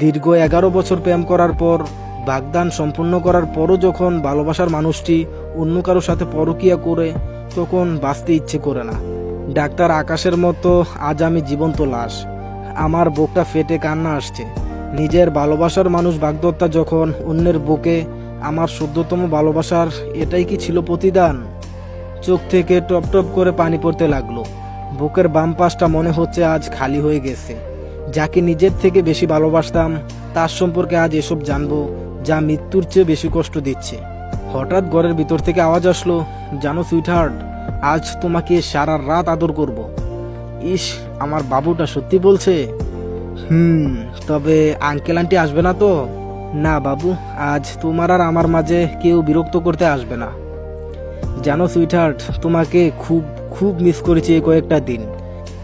দীর্ঘ এগারো বছর প্রেম করার পর, বাগদান সম্পূর্ণ করার পরও যখন ভালোবাসার মানুষটি অন্য কারোর সাথে পরকিয়া করে, তখন বাঁচতে ইচ্ছে করে না। ডাক্তার আকাশের মতো, আজ আমি জীবন্ত লাশ। আমার বুকটা ফেটে কান্না আসছে। নিজের ভালোবাসার মানুষ বাগদত্তা যখন অন্যের বুকে, আমার শুদ্ধতম ভালোবাসার এটাই কি ছিল প্রতিদান? চোখ থেকে টপ টপ করে পানি পড়তে লাগল। বুকের বাম পাশটা মনে হচ্ছে আজ খালি হয়ে গেছে। যাকে নিজের থেকে বেশি ভালোবাসতাম, তার সম্পর্কে আজ এসব জানব, যা মৃত্যুর চেয়ে বেশি কষ্ট দিচ্ছে। হঠাৎ ঘরের ভিতর থেকে আওয়াজ আসলো, জানো সুইটহার্ট আজ তোমাকে সারা রাত আদর করব। ইস, আমার বাবুটা সত্যি বলছে? হুম, তবে আঙ্কেল আন্টি আসবে না তো? না বাবু, আজ তোমার আর আমার মাঝে কেউ বিরক্ত করতে আসবে না। জানো সুইটহার্ট তোমাকে খুব খুব মিস করেছি এই কয়েকটা দিন।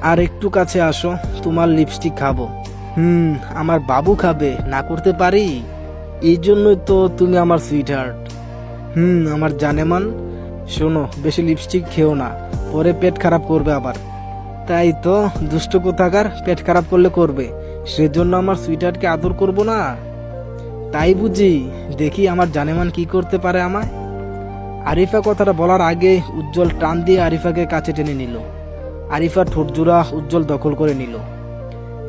আর একটু কাছে আসো, তোমার লিপস্টিক খাব। হুম, আমার বাবু খাবে, না করতে পারি? এই জন্যই তো তুমি আমার সুইট সুইটহার্ট হুম, আমার জানেমান। শোনো, বেশি লিপস্টিক খেও না, পরে পেট খারাপ করবে আবার। তাই তো, দুষ্ট কোথাকার, পেট খারাপ করলে করবে। সেজন্য আমার সুইটারকে আদর করব না। তাই বুঝি, দেখি আমার জানেমান কি করতে পারে আমায়। আরিফা কথাটা বলার আগে উজ্জ্বল টান দিয়ে আরিফাকে কাছে টেনে নিল। আরিফা ঠোঁটজোড়া উজ্জ্বল দখল করে নিল।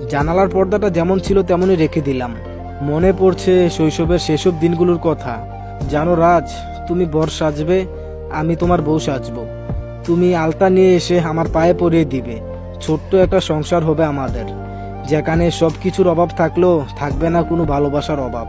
জানালার পর্দাটা যেমন ছিল তেমনই রেখে দিলাম। মনে পড়ছে শৈশবের সেসব দিনগুলোর কথা। জানো রাজ, তুমি বর সাজবে, আমি তোমার বউ সাজবো। তুমি আলতা নিয়ে এসে আমার পায়ে পরিয়ে দিবে। ছোট্ট একটা সংসার হবে আমাদের। যেখানে সব কিছুর অভাব থাকলেও থাকবে না কোনো ভালোবাসার অভাব।